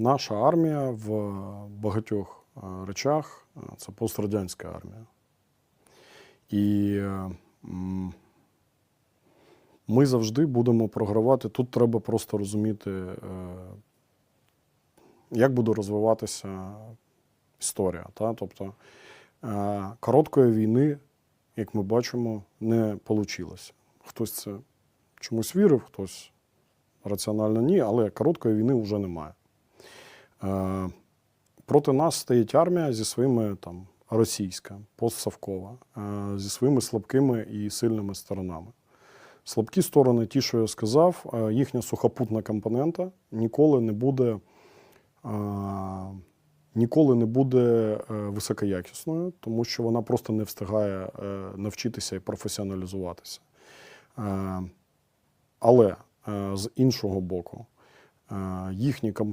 наша армія в багатьох е, речах е, це пострадянська армія. І е, ми завжди будемо програвати. Тут треба просто розуміти, як буде розвиватися історія. Та? Тобто короткої війни, як ми бачимо, не вийшло. Хтось це чомусь вірив, хтось раціонально ні, але короткої війни вже немає. Е, проти нас стоїть армія зі своїми там російська, постсовкова, е, зі своїми слабкими і сильними сторонами. Слабкі сторони, ті, що я сказав, е, їхня сухопутна компонента ніколи не буде, ніколи не буде високоякісною, тому що вона просто не встигає навчитися і професіоналізуватися. Але з іншого боку, їхні компоненти.